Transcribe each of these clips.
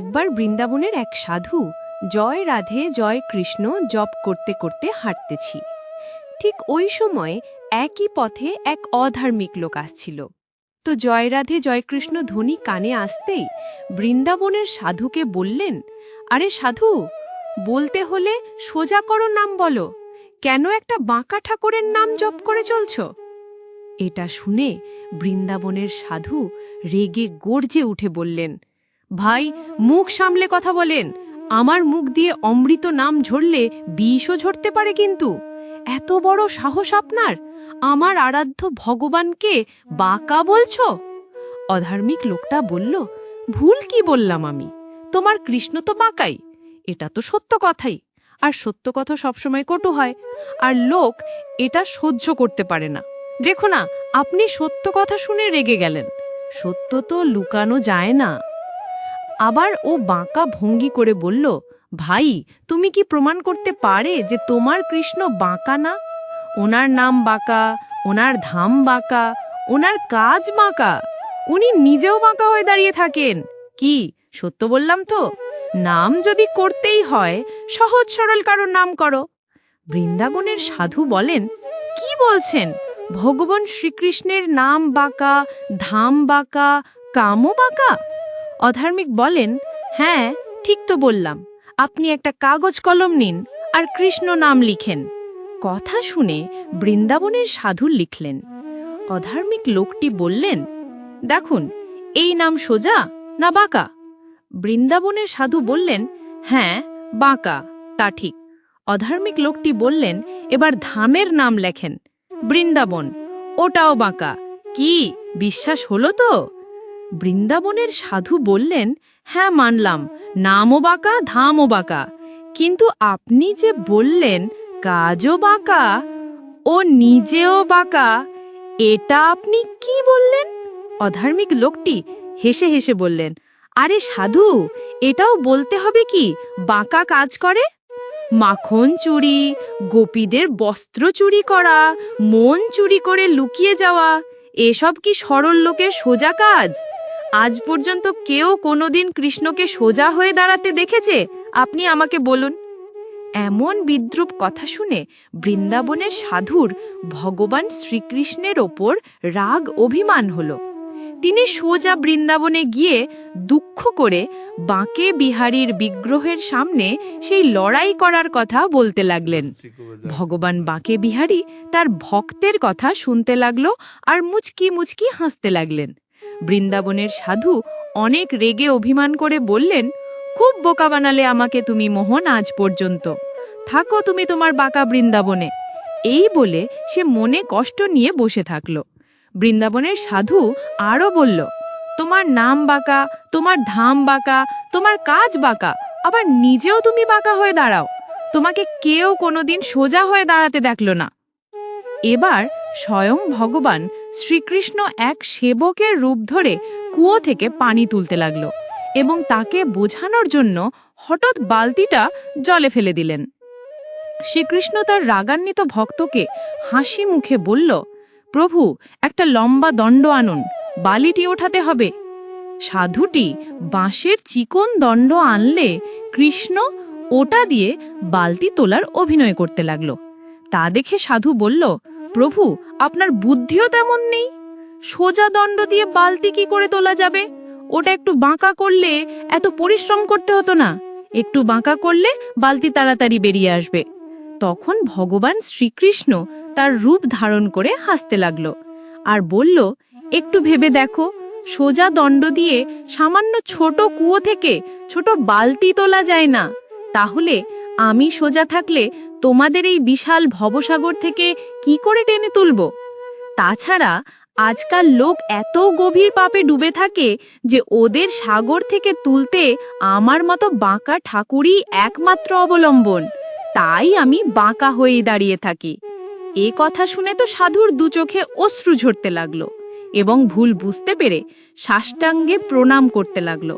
একবার বৃন্দাবনের এক সাধু জয় রাধে, জয় কৃষ্ণ জপ করতে করতে হাঁটতেছি। ঠিক ওই সময় একই পথে এক অধার্মিক লোক আসছিল। তো জয় রাধে, জয় কৃষ্ণ ধ্বনি কানে আসতেই বৃন্দাবনের সাধুকে বললেন, আরে সাধু, বলতে হলে সোজা করো নাম বলো। কেন একটা বাঁকা ঠাকুরের নাম জপ করে চলছ? এটা শুনে বৃন্দাবনের সাধু রেগে গর্জে উঠে বললেন ভাই, মুখ সামলে কথা বলেন। আমার মুখ দিয়ে অমৃত নাম ঝরলে বিষও ঝরতে পারে কিন্তু। এত বড় সাহস আপনার? আমার আরাধ্য ভগবানকে বাঁকা বলছ? অধার্মিক লোকটা বলল, ভুল কি বললাম আমি? তোমার কৃষ্ণ তো বাঁকাই। এটা তো সত্য কথাই। আর সত্য কথা সবসময় কটু হয়। আর লোক এটা সহ্য করতে পারে না। দেখো না, আপনি সত্য কথা শুনে রেগে গেলেন। সত্য তো লুকানো যায় না। আবার ও বাঁকা ভঙ্গি করে বলল, ভাই, তুমি কি প্রমাণ করতে পারে যে তোমার কৃষ্ণ বাঁকা না? ওনার নাম বাঁকা, ওনার ধাম বাঁকা, ওনার কাজ বাঁকা। উনি নিজেও বাঁকা হয়ে দাঁড়িয়ে থাকেন। কি, সত্য বললাম তো? নাম যদি করতেই হয়, সহজ সরল কারোর নাম করো। বৃন্দাবনের সাধু বলেন, কি বলছেন? ভগবান শ্রীকৃষ্ণের নাম বাঁকা, ধাম বাঁকা, কামও বাঁকা? অধার্মিক বলেন হ্যাঁ ঠিক তো বললাম। আপনি একটা কাগজ কলম নিন আর কৃষ্ণ নাম লিখেন। কথা শুনে বৃন্দাবনের সাধু লিখলেন। অধার্মিক লোকটি বললেন, দেখুন, এই নাম সোজা না বাঁকা? বৃন্দাবনের সাধু বললেন হ্যাঁ বাঁকা, তা ঠিক। অধার্মিক লোকটি বললেন, এবার ধামের নাম লেখেন, বৃন্দাবন, ওটাও বাঁকা। কি, বিশ্বাস হলো তো? বৃন্দাবনের সাধু বললেন হ্যাঁ মানলাম, নামও বাঁকা, ধামও বাঁকা। কিন্তু আপনি যে বললেন কাজও বাঁকা ও নিজেও বাঁকা, এটা আপনি কি বললেন? অধার্মিক লোকটি হেসে হেসে বললেন, আরে সাধু, এটাও বলতে হবে কি, বাঁকা কাজ করে? মাখন চুরি, গোপীদের বস্ত্র চুরি করা, মন চুরি করে লুকিয়ে যাওয়া, এসব কি সরল লোকের সোজা কাজ? আজ পর্যন্ত কেউ কোনোদিন কৃষ্ণকে সোজা হয়ে দাঁড়াতে দেখেছে? আপনি আমাকে বলুন। এমন বিদ্রুপ কথা শুনে বৃন্দাবনের সাধুর ভগবান শ্রীকৃষ্ণের ওপর রাগ অভিমান হল। তিনি সোজা বৃন্দাবনে গিয়ে দুঃখ করে বাঁকে বিহারীর বিগ্রহের সামনে সেই লড়াই করার কথা বলতে লাগলেন। ভগবান বাঁকে বিহারী তার ভক্তের কথা শুনতে লাগল আর মুচকি মুচকি হাসতে লাগলেন। বৃন্দাবনের সাধু অনেক রেগে অভিমান করে বললেন, খুব বোকা বানালে আমাকে তুমি মোহন আজ পর্যন্ত। থাকো তুমি তোমার বাঁকা বৃন্দাবনে। এই বলে সে মনে কষ্ট নিয়ে বসে থাকল। বৃন্দাবনের সাধু আরও বলল, তোমার নাম বাঁকা, তোমার ধাম বাঁকা, তোমার কাজ বাঁকা, আবার নিজেও তুমি বাঁকা হয়ে দাঁড়াও। তোমাকে কেউ কোনোদিন সোজা হয়ে দাঁড়াতে দেখল না। এবার স্বয়ং ভগবান শ্রীকৃষ্ণ এক সেবকের রূপ ধরে কুয়ো থেকে পানি তুলতে লাগল এবং তাকে বোঝানোর জন্য হঠাৎ বালতিটা জলে ফেলে দিলেন। শ্রীকৃষ্ণ তার রাগান্বিত ভক্তকে হাসি মুখে বলল, প্রভু, একটা লম্বা দণ্ড আনুন, বালিটি ওঠাতে হবে। সাধুটি বাঁশের চিকন দণ্ড আনলে কৃষ্ণ ওটা দিয়ে বালতি তোলার অভিনয় করতে লাগল। তা দেখে সাধু বলল প্রভু, আপনার বুদ্ধিও তেমন নেই। সোজা দণ্ড দিয়ে বালতি কি করে তোলা যাবে? ওটা একটু বাঁকা করলে এত পরিশ্রম করতে হতো না। একটু বাঁকা করলে বালতি তাড়াতাড়ি বেরিয়ে আসবে। তখন ভগবান শ্রীকৃষ্ণ তার রূপ ধারণ করে হাসতে লাগল আর বলল, একটু ভেবে দেখো, সোজা দণ্ড দিয়ে সামান্য ছোট কুয়ো থেকে ছোট বালতি তোলা যায় না। তাহলে আমি সোজা থাকলে তোমাদের এই বিশাল ভবসাগর থেকে কি করে টেনে তুলব? তাছাড়া আজকাল লোক এত গভীর পাপে ডুবে থাকে যে ওদের সাগর থেকে তুলতে আমার মতো বাঁকা ঠাকুরই একমাত্র অবলম্বন। তাই আমি বাঁকা হয়ে দাঁড়িয়ে থাকি। এ কথা শুনে তো সাধুর দু চোখে অশ্রু ঝরতে লাগল এবং ভুল বুঝতে পেরে সাষ্টাঙ্গে প্রণাম করতে লাগল।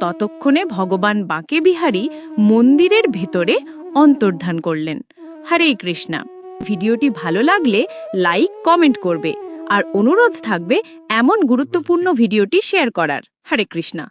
ততক্ষণে ভগবান বাঁকে বিহারী মন্দিরের ভেতরে অন্তর্ধান করলেন। হরে কৃষ্ণা। ভিডিওটি ভালো লাগলে লাইক, কমেন্ট করবে। আর অনুরোধ থাকবে এমন গুরুত্বপূর্ণ ভিডিওটি শেয়ার করার। হরে কৃষ্ণা।